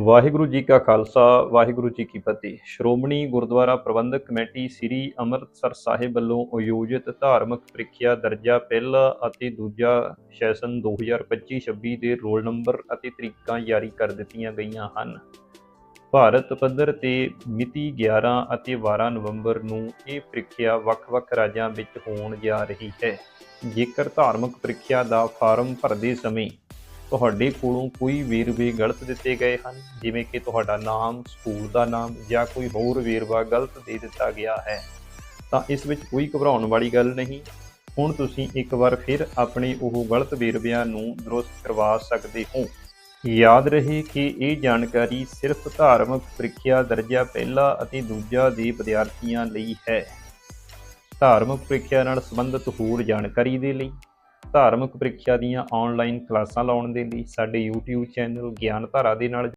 ਵਾਹਿਗੁਰੂ ਜੀ ਕਾ ਖਾਲਸਾ, ਵਾਹਿਗੁਰੂ ਜੀ ਕੀ ਫਤਿਹ। ਸ਼੍ਰੋਮਣੀ ਗੁਰਦੁਆਰਾ ਪ੍ਰਬੰਧਕ ਕਮੇਟੀ ਸ੍ਰੀ ਅੰਮ੍ਰਿਤਸਰ ਸਾਹਿਬ ਵੱਲੋਂ ਆਯੋਜਿਤ ਧਾਰਮਿਕ ਪ੍ਰੀਖਿਆ ਦਰਜਾ ਪਹਿਲਾ ਅਤੇ ਦੂਜਾ ਸੈਸ਼ਨ 2025-26 ਦੇ ਰੋਲ ਨੰਬਰ ਅਤੇ ਤਰੀਕਾਂ ਜਾਰੀ ਕਰ ਦਿੱਤੀਆਂ ਗਈਆਂ ਹਨ। ਭਾਰਤ ਪੱਧਰ ਤੇ ਮਿਤੀ 11 ਅਤੇ 12 ਨਵੰਬਰ ਨੂੰ ਇਹ ਪ੍ਰੀਖਿਆ ਵੱਖ-ਵੱਖ ਰਾਜਾਂ ਵਿੱਚ ਹੋਣ ਜਾ ਰਹੀ ਹੈ। ਜੇਕਰ ਧਾਰਮਿਕ ਪ੍ਰੀਖਿਆ ਦਾ ਫਾਰਮ ਭਰਦੇ ਸਮੇਂ ਤੁਹਾਡੇ ਕੋਲੋਂ ਕੋਈ ਵੇਰਵੇ ਗਲਤ ਦਿੱਤੇ ਗਏ ਹਨ, ਜਿਵੇਂ ਕਿ ਤੁਹਾਡਾ ਨਾਮ, ਸਕੂਲ ਦਾ ਨਾਮ ਜਾਂ ਕੋਈ ਹੋਰ ਵੇਰਵਾ ਗਲਤ ਦੇ ਦਿੱਤਾ ਗਿਆ ਹੈ। ਤਾਂ ਇਸ ਵਿੱਚ ਕੋਈ ਘਬਰਾਉਣ ਵਾਲੀ ਗੱਲ ਨਹੀਂ। ਹੁਣ ਤੁਸੀਂ ਇੱਕ ਵਾਰ ਫਿਰ ਆਪਣੇ ਉਹ ਗਲਤ ਵੇਰਵਿਆਂ ਨੂੰ ਦਰੁਸਤ ਕਰਵਾ ਸਕਦੇ ਹੋ। ਯਾਦ ਰਹੇ ਕਿ ਇਹ ਜਾਣਕਾਰੀ ਸਿਰਫ ਧਾਰਮਿਕ ਪ੍ਰੀਖਿਆ ਦਰਜਾ ਪਹਿਲਾ ਅਤੇ ਦੂਜਾ ਦੇ ਵਿਦਿਆਰਥੀਆਂ ਲਈ ਹੈ। ਧਾਰਮਿਕ ਪ੍ਰੀਖਿਆ ਨਾਲ ਸੰਬੰਧਿਤ ਹੋਰ ਜਾਣਕਾਰੀ ਦੇ ਲਈ ਧਾਰਮਿਕ ਪ੍ਰੀਖਿਆ ਦੀਆਂ ਆਨਲਾਈਨ ਕਲਾਸਾਂ ਲਾਉਣ ਦੇ ਲਈ ਸਾਡੇ YouTube ਚੈਨਲ ਗਿਆਨ ਧਾਰਾ ਦੇ ਨਾਲ